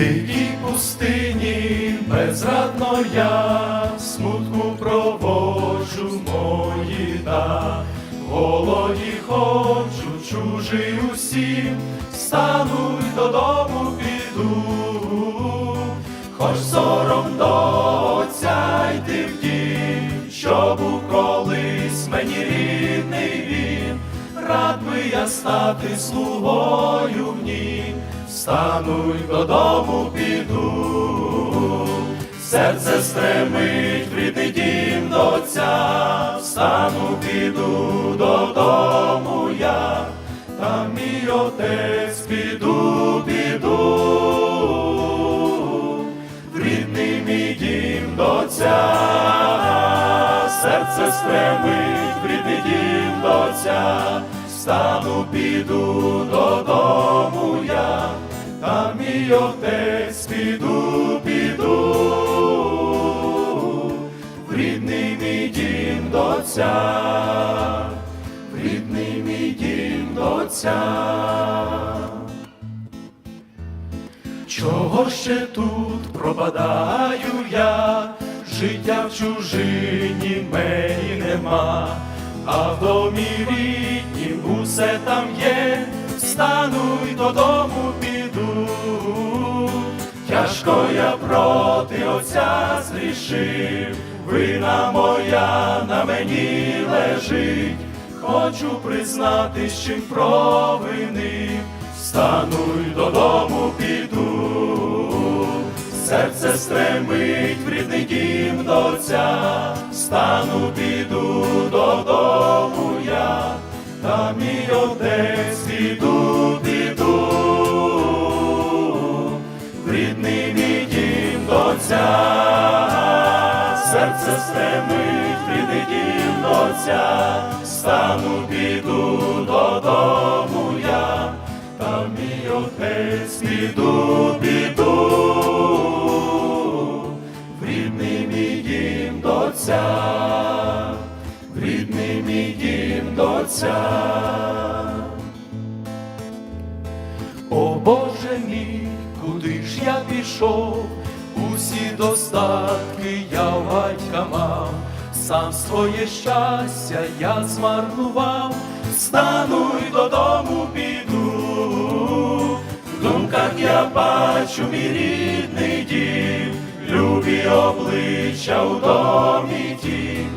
дикій пустині безрадно я смутку проводжу мої та голоді ходжу, чужий усім, стану й додому піду, хоч сором до отця йти в дім, що був колись мені рідний він, рад би я стати слугою в нім, стану й додому піду, серце стремить в рідний дім до отця, встану піду додому я, та мій отець піду, піду, в рідний мій дім до отця, серце стремить в рідний дім до отця, стану піду додому отець піду, піду, в рідний мій дім до отця, в рідний мій дім до отця. Чого ще тут пропадаю я, життя в чужині мені нема, а в домі ріднім усе там є, встану й додому. Тяжко я проти отця зрішив, вина моя на мені лежить, хочу признатись, чим провинив, стану й додому піду, серце стремить в рідний дім до отця, стану піду отця, серце стремить в рідний дім стану піду додому я, та мій отець піду, піду, в рідний мій дім до отця, в рідний мій дім до отця. О Боже мій, куди ж я пішов, усі достатки я в батька мав, сам своє щастя я змарнував, стану й додому піду, в думках я бачу мій рідний дім, любі обличчя у домі тім,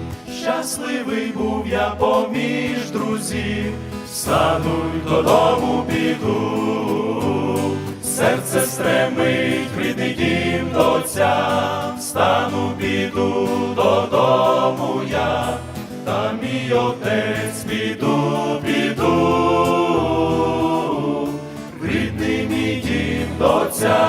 щасливий був я поміж друзів, стану й додому піду, серце стремить рідний дім до отця, стану піду додому я, та мій отець піду, в рідний мій дім до отця,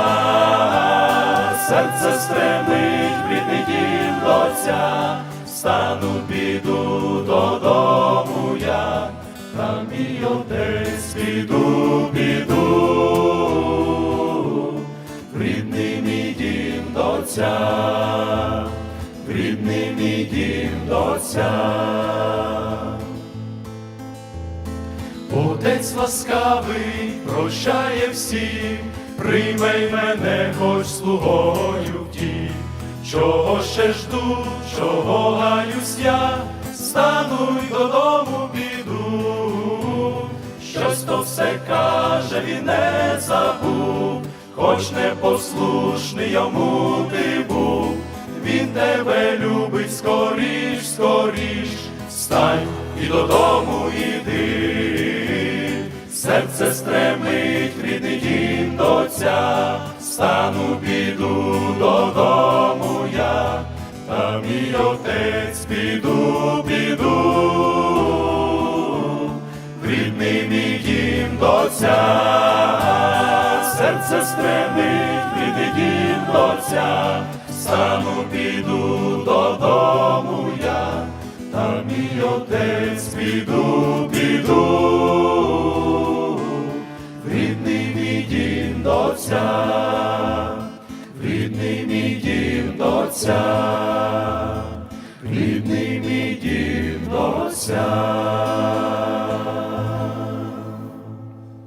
серце стремить рідний дім до отця, стану піду додому я, та мій отець піду, піду, отця, в рідний мій дім до отця. Отець ласкавий прощає всім, прийме мене хоч слугою в тім, чого ще жду, чого гаюсь я, стану й додому піду, щось то все каже, він не забув, хоч непослушний йому ти він тебе любить скоріш, скоріш, встань і додому іди, серце стремить рідний дім до отця, стану піду додому я, та мій отець піду, піду, в рідний мій дім до отця, серце стремить в рідний дім отця, стану піду додому я, та мій отець піду, піду, в рідний мій дім до рідний мій дім до рідний мій дім до.